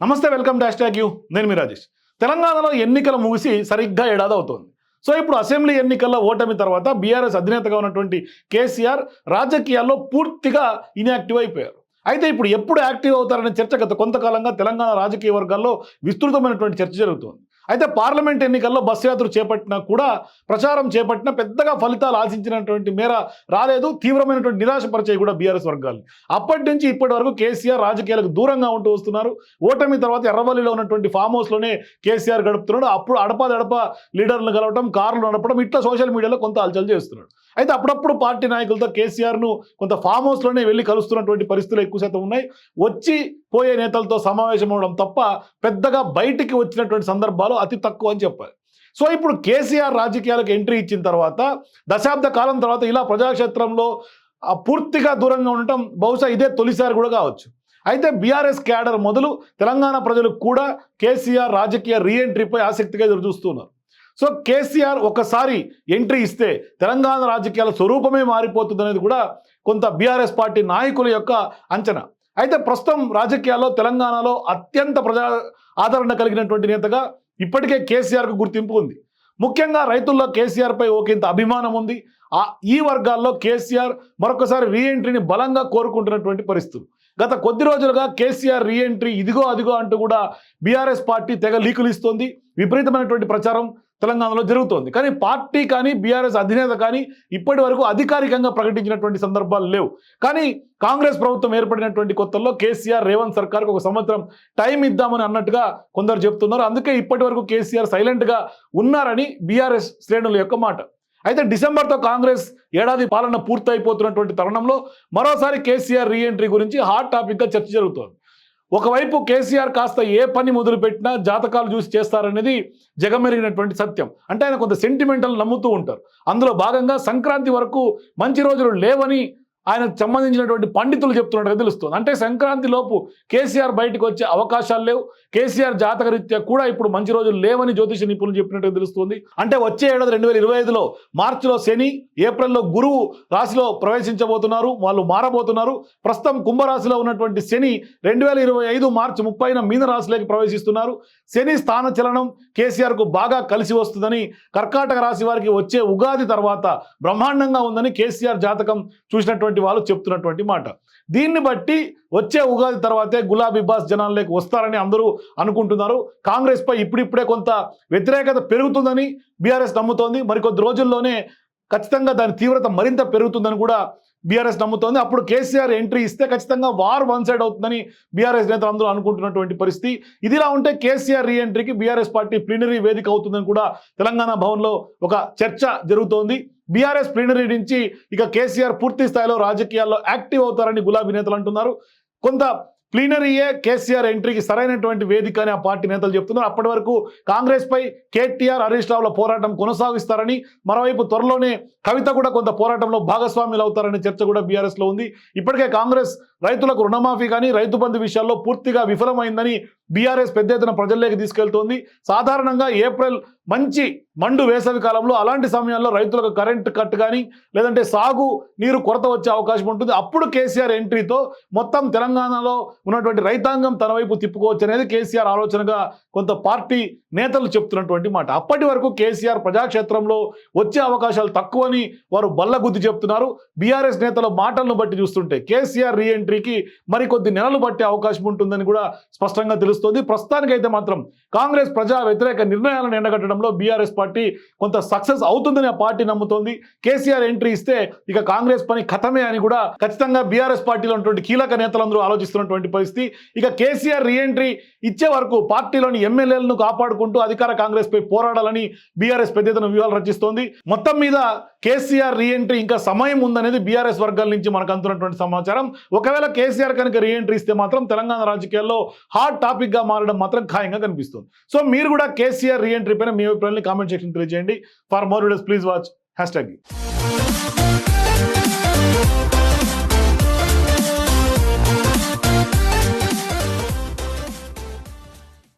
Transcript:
నమస్తే welcome dash tag you. నేను మీ రాజేష్. తెలంగాణలో ఎన్నికలు ముగిసి సరిగ్గా ఏడాది అవుతోంది సో ఇప్పుడు అసెంబ్లీ ఎన్నికల్లో ఓటమి తర్వాత బీఆర్ఎస్ అధినేతగా ఉన్నటువంటి కేసీఆర్ రాజకీయాల్లో పూర్తిగా ఇన్యాక్టివ్ అయిపోయారు. అయితే ఇప్పుడు ఎప్పుడు యాక్టివ్ అవుతారనే చర్చ గత కొంతకాలంగా తెలంగాణ రాజకీయ వర్గాల్లో విస్తృతమైనటువంటి చర్చ జరుగుతోంది. అయితే పార్లమెంట్ ఎన్నికల్లో బస్సు యాత్ర చేపట్టినా కూడా ప్రచారం చేపట్టినా పెద్దగా ఫలితాలు ఆశించినటువంటి మేర రాలేదు. తీవ్రమైనటువంటి నిరాశపరిచాయి కూడా బీఆర్ఎస్ వర్గాలు. అప్పటి నుంచి ఇప్పటి వరకు కేసీఆర్ రాజకీయాలకు దూరంగా ఉంటూ వస్తున్నారు. ఓటమి తర్వాత ఎర్రవల్లిలో ఉన్నటువంటి ఫామ్ హౌస్లోనే కేసీఆర్ గడుపుతున్నాడు. అప్పుడు అడపాదడప లీడర్లను కలవటం కార్లు నడపడం ఇట్లా సోషల్ మీడియాలో కొంత అలచల్ చేస్తున్నాడు. అయితే అప్పుడప్పుడు పార్టీ నాయకులతో కేసీఆర్ను కొంత ఫామ్ హౌస్లోనే వెళ్ళి కలుస్తున్నటువంటి పరిస్థితులు ఎక్కువ శాతం ఉన్నాయి. వచ్చి పోయే నేతలతో సమావేశం అవడం తప్ప పెద్దగా బయటికి వచ్చినటువంటి సందర్భాలు అతి తక్కువ అని చెప్పాలి. సో ఇప్పుడు కేసీఆర్ రాజకీయాలకు ఎంట్రీ ఇచ్చిన తర్వాత దశాబ్ద కాలం తర్వాత ఇలా ప్రజాక్షేత్రంలో పూర్తిగా దూరంగా ఉండటం బహుశా ఇదే తొలిసారి కూడా కావచ్చు. అయితే బీఆర్ఎస్ క్యాడర్ మొదలు తెలంగాణ ప్రజలు కూడా కేసీఆర్ రాజకీయ రీఎంట్రీపై ఆసక్తిగా ఎదురు చూస్తున్నారు. సో కేసీఆర్ ఒకసారి ఎంట్రీ ఇస్తే తెలంగాణ రాజకీయాల స్వరూపమే మారిపోతుంది అనేది కూడా కొంత బీఆర్ఎస్ పార్టీ నాయకుల యొక్క అంచనా. అయితే ప్రస్తుతం రాజకీయాల్లో తెలంగాణలో అత్యంత ప్రజా ఆదరణ కలిగినటువంటి నేతగా ఇప్పటికే కేసీఆర్కు గుర్తింపు ఉంది. ముఖ్యంగా రైతుల్లో కేసీఆర్పై ఒకంత అభిమానం ఉంది. ఆ ఈ వర్గాల్లో కేసీఆర్ మరొకసారి రీఎంట్రీని బలంగా కోరుకుంటున్నటువంటి పరిస్థితులు. గత కొద్ది రోజులుగా కేసీఆర్ రీఎంట్రీ ఇదిగో అదిగో అంటూ కూడా బీఆర్ఎస్ పార్టీ తెగ లీకులు ఇస్తోంది. విపరీతమైనటువంటి ప్రచారం. తెలంగాణలో జరుగుతోంది. కానీ పార్టీ కానీ బీఆర్ఎస్ అధినేత కానీ ఇప్పటి వరకు అధికారికంగా ప్రకటించినటువంటి సందర్భాలు లేవు. కానీ కాంగ్రెస్ ప్రభుత్వం ఏర్పడినటువంటి కొత్తల్లో కేసీఆర్ రేవంత్ సర్కార్కు ఒక సంవత్సరం టైం ఇద్దామని అన్నట్టుగా కొందరు చెప్తున్నారు. అందుకే ఇప్పటి వరకు కేసీఆర్ సైలెంట్గా ఉన్నారని బీఆర్ఎస్ శ్రేణుల యొక్క మాట. అయితే డిసెంబర్తో కాంగ్రెస్ ఏడాది పాలన పూర్తయిపోతున్నటువంటి తరుణంలో మరోసారి కేసీఆర్ రీఎంట్రీ గురించి హాట్ టాపిక్గా చర్చ జరుగుతోంది. ఒకవైపు కేసీఆర్ కాస్త ఏ పని మొదలుపెట్టినా జాతకాలు చూసి చేస్తారనేది జగమెరిగినటువంటి సత్యం. అంటే ఆయన కొంత సెంటిమెంటల్ నమ్ముతూ ఉంటారు. అందులో భాగంగా సంక్రాంతి వరకు మంచి రోజులు లేవని ఆయనకు సంబంధించినటువంటి పండితులు చెప్తున్నట్టుగా తెలుస్తుంది. అంటే సంక్రాంతి లోపు కేసీఆర్ బయటకు వచ్చే అవకాశాలు లేవు. కేసీఆర్ జాతక రీత్యా కూడా ఇప్పుడు మంచి రోజులు లేవని జ్యోతిష నిపుణులు చెప్పినట్టుగా తెలుస్తుంది. అంటే వచ్చే ఏడాది రెండు వేల ఇరవై ఐదులో మార్చిలో శని ఏప్రిల్లో గురువు రాశిలో ప్రవేశించబోతున్నారు. వాళ్ళు మారబోతున్నారు. ప్రస్తుతం కుంభరాశిలో ఉన్నటువంటి శని రెండు వేల ఇరవై ఐదు మార్చి ముప్పైన మీన రాశిలోకి ప్రవేశిస్తున్నారు. శని స్థాన చలనం కేసీఆర్కు బాగా కలిసి వస్తుందని కర్కాటక రాశి వారికి వచ్చే ఉగాది తర్వాత బ్రహ్మాండంగా ఉందని కేసీఆర్ జాతకం చూసినటువంటి వాళ్ళు చెప్తున్నటువంటి మాట. దీన్ని బట్టి వచ్చే ఉగాది తర్వాతే గులాబీ బాస్ జనాల్లోకి వస్తారని అందరూ అనుకుంటున్నారు. కాంగ్రెస్ పై ఇప్పుడిప్పుడే కొంత వ్యతిరేకత పెరుగుతుందని బీఆర్ఎస్ నమ్ముతోంది. మరికొద్ది రోజుల్లోనే ఖచ్చితంగా దాని తీవ్రత మరింత పెరుగుతుందని కూడా బీఆర్ఎస్ నమ్ముతోంది. అప్పుడు కేసీఆర్ ఎంట్రీ ఇస్తే ఖచ్చితంగా వార్ వన్ సైడ్ అవుతుందని బీఆర్ఎస్ నేతలు అందరూ అనుకుంటున్నటువంటి పరిస్థితి. ఇదిలా ఉంటే కేసీఆర్ రీఎంట్రీకి బీఆర్ఎస్ పార్టీ ప్లీనరీ వేదిక అవుతుందని కూడా తెలంగాణ భవన్లో ఒక చర్చ జరుగుతోంది. బీఆర్ఎస్ ప్లీనరీ నుంచి ఇక కేసీఆర్ పూర్తి స్థాయిలో రాజకీయాల్లో యాక్టివ్ అవుతారని గులాబీ నేతలు అంటున్నారు. కొంత ప్లీనరీయే కేసీఆర్ ఎంట్రీకి సరైనటువంటి వేదిక అని ఆ పార్టీ నేతలు చెప్తున్నారు. అప్పటి వరకు కాంగ్రెస్ పై కేటీఆర్ హరీష్ రావుల పోరాటం కొనసాగిస్తారని మరోవైపు త్వరలోనే కవిత కూడా కొంత పోరాటంలో భాగస్వాములు అవుతారనే చర్చ కూడా బీఆర్ఎస్లో ఉంది. ఇప్పటికే కాంగ్రెస్ రైతులకు రుణమాఫీ కానీ రైతు బంధు విషయాల్లో పూర్తిగా విఫలమైందని బీఆర్ఎస్ పెద్ద ఎత్తున ప్రజల్లోకి తీసుకెళ్తోంది. సాధారణంగా ఏప్రిల్ మంచి మండు వేసవి కాలంలో అలాంటి సమయాల్లో రైతులకు కరెంటు కట్ కానీ లేదంటే సాగు నీరు కొరత వచ్చే అవకాశం ఉంటుంది. అప్పుడు కేసీఆర్ ఎంట్రీతో మొత్తం తెలంగాణలో ఉన్నటువంటి రైతాంగం తన వైపు తిప్పుకోవచ్చు అనేది కేసీఆర్ ఆలోచనగా కొంత పార్టీ నేతలు చెప్తున్నటువంటి మాట. అప్పటి వరకు కేసీఆర్ ప్రజాక్షేత్రంలో వచ్చే అవకాశాలు తక్కువని వారు బల్లగుద్ది చెప్తున్నారు. బీఆర్ఎస్ నేతల మాటలను బట్టి చూస్తుంటే కేసీఆర్ ఎంట్రీకి మరికొద్ది నెలలు పట్టే అవకాశం ఉంటుందని కూడా స్పష్టంగా తెలుస్తోంది. ప్రస్తుతానికైతే మాత్రం కాంగ్రెస్ ప్రజా వ్యతిరేక నిర్ణయాలను ఎండగట్టడంలో బీఆర్ఎస్ పార్టీ కొంత సక్సెస్ అవుతుందని ఆ పార్టీ నమ్ముతోంది. కేసీఆర్ ఎంట్రీ ఇస్తే ఇక కాంగ్రెస్ పని కథమే అని కూడా ఖచ్చితంగా బీఆర్ఎస్ పార్టీలో ఉన్నటువంటి కీలక నేతలందరూ ఆలోచిస్తున్నటువంటి పరిస్థితి. ఇక కేసీఆర్ రీఎంట్రీ ఇచ్చే వరకు పార్టీలోని ఎమ్మెల్యేలను కాపాడుకుంటూ అధికార కాంగ్రెస్ పై పోరాడాలని బీఆర్ఎస్ పెద్ద ఎత్తున వ్యూహాలు రచిస్తోంది. మొత్తం మీద కేసీఆర్ రీఎంట్రీ ఇంకా సమయం ఉందనేది బీఆర్ఎస్ వర్గాల నుంచి మనకు అందుతున్నటువంటి సమాచారం. ఒకవేళ కేసీఆర్ కనుక రీఎంట్రీ ఇస్తే మాత్రం తెలంగాణ రాజకీయాల్లో హాట్ టాపిక్గా మారడం మాత్రం ఖాయంగా కనిపిస్తుంది. సో మీరు కూడా కేసీఆర్ రీఎంట్రీ పైన మీ అభిప్రాయాన్ని కామెంట్ సెక్షన్ తెలియజేయండి. For more videos please watch hash tag